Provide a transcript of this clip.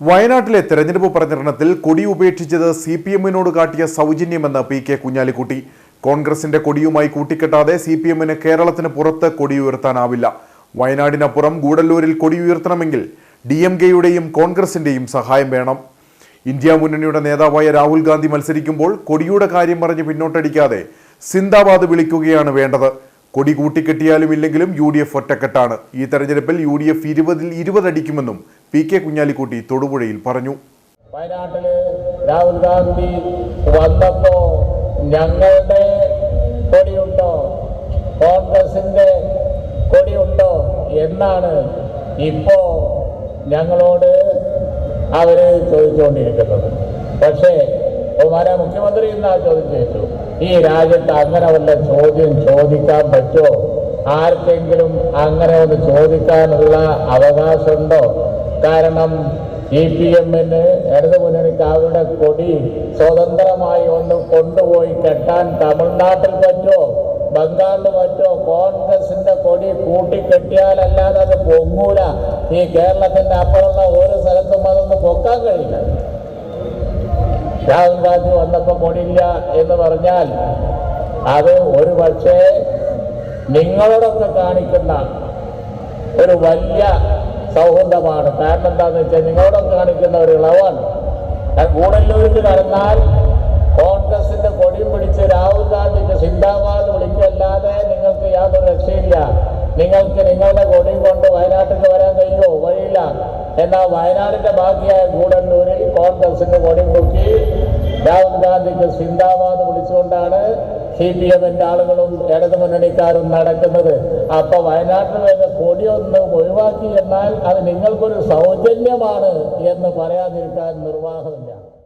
വയനാട്ടിലെ തെരഞ്ഞെടുപ്പ് പ്രചരണത്തിൽ കൊടി ഉപേക്ഷിച്ചത് സി പി എമ്മിനോട് കാട്ടിയ സൗജന്യമെന്ന് പി കെ കുഞ്ഞാലിക്കുട്ടി. കോൺഗ്രസിന്റെ കൊടിയുമായി കൂട്ടിക്കെട്ടാതെ സി പി എമ്മിന് കേരളത്തിന് പുറത്ത് കൊടി ഉയർത്താനാവില്ല. വയനാടിനപ്പുറം ഗൂഡല്ലൂരിൽ കൊടി ഉയർത്തണമെങ്കിൽ ഡി എം കെയുടെയും കോൺഗ്രസിന്റെയും സഹായം വേണം. ഇന്ത്യ മുന്നണിയുടെ നേതാവായ രാഹുൽ ഗാന്ധി മത്സരിക്കുമ്പോൾ കൊടിയുടെ കാര്യം പറഞ്ഞ് പിന്നോട്ടടിക്കാതെ സിന്ദാബാദ് വിളിക്കുകയാണ് വേണ്ടത്. കൊടി കൂട്ടിക്കെട്ടിയാലും ഇല്ലെങ്കിലും യു ഡി എഫ് ഒറ്റക്കെട്ടാണ്. ഈ തെരഞ്ഞെടുപ്പിൽ യു ഡി എഫ് ഇരുപതിൽ ഇരുപതടിക്കുമെന്നും പി കെ കുഞ്ഞാലിക്കുട്ടി തൊടുപുഴയിൽ പറഞ്ഞു. വയനാട്ടിൽ രാഹുൽ ഗാന്ധി വന്നപ്പോ ഞങ്ങളുടെ കൊടിയുണ്ടോ? കോൺഗ്രസിന്റെ കൊടിയുണ്ടോ എന്നാണ് ഇപ്പോ ഞങ്ങളോട് അവർ ചോദിച്ചുകൊണ്ടിരിക്കുന്നത്. പക്ഷേ ബഹുമാന മുഖ്യമന്ത്രി ചോദ്യം ചോദിച്ചു ഈ രാജ്യത്ത് അങ്ങനെ വല്ല ചോദ്യം ചോദിക്കാൻ പറ്റുമോ? ആർക്കെങ്കിലും അങ്ങനെ ഒന്ന് ചോദിക്കാനുള്ള അവകാശമുണ്ടോ? കാരണം ഇ പി എമ്മിന് ഇടത് മുന്നണിക്ക് അവരുടെ കൊടി സ്വതന്ത്രമായി ഒന്ന് കൊണ്ടുപോയി കെട്ടാൻ തമിഴ്നാട്ടിൽ പറ്റുമോ ബംഗാളിൽ പറ്റുമോ കോൺഗ്രസിന്റെ കൊടി കൂട്ടിക്കെട്ടിയാലല്ലാതെ അത് പൊങ്ങൂല. ഈ കേരളത്തിന്റെ അപ്പുറമുള്ള ഓരോ സ്ഥലത്തും അതൊന്ന് പൊക്കാൻ കഴിയില്ല. രാഹുൽ ഗാന്ധി വന്നപ്പോൾ കൊടിയില്ല എന്ന് പറഞ്ഞാൽ അത് ഒരു പക്ഷേ നിങ്ങളോടൊക്കെ കാണിക്കുന്ന ഒരു വലിയ സൗഹൃദമാണ്. കാരണം എന്താണെന്ന് വെച്ചാൽ നിങ്ങളോടൊക്കെ കാണിക്കുന്ന ഒരു ഇളവാണ്. കാരണം ഗൂഡല്ലൂരിൽ നടന്നാൽ കോൺഗ്രസിന്റെ കൊടിയും പിടിച്ച് രാഹുൽ ഗാന്ധിക്ക് സിന്ദാബാദ് വിളിക്കല്ലാതെ നിങ്ങൾക്ക് യാതൊരു രക്ഷയില്ല. നിങ്ങൾക്ക് നിങ്ങളുടെ കൊടിയും കൊണ്ട് വയനാട്ടിൽ വരാൻ കഴിയുമോ? വഴിയില്ല. എന്നാൽ വയനാടിന്റെ ബാക്കിയായ ഗൂഡല്ലൂരിൽ കോൺഗ്രസിന്റെ കൊടി പൊക്കി രാഹുൽ ഗാന്ധിക്ക് സിന്ദാബാദ് വിളിച്ചുകൊണ്ടാണ് സി പി എമ്മിന്റെ ആളുകളും ഇടതു മുന്നണിക്കാരും നടക്കുന്നത്. അപ്പൊ വയനാട്ടിൽ വരുന്ന കൊടിയൊന്ന് ഒഴിവാക്കി എന്നാൽ അത് നിങ്ങൾക്കൊരു സൗജന്യമാണ് എന്ന് പറയാതിരിക്കാൻ നിർവാഹമില്ല.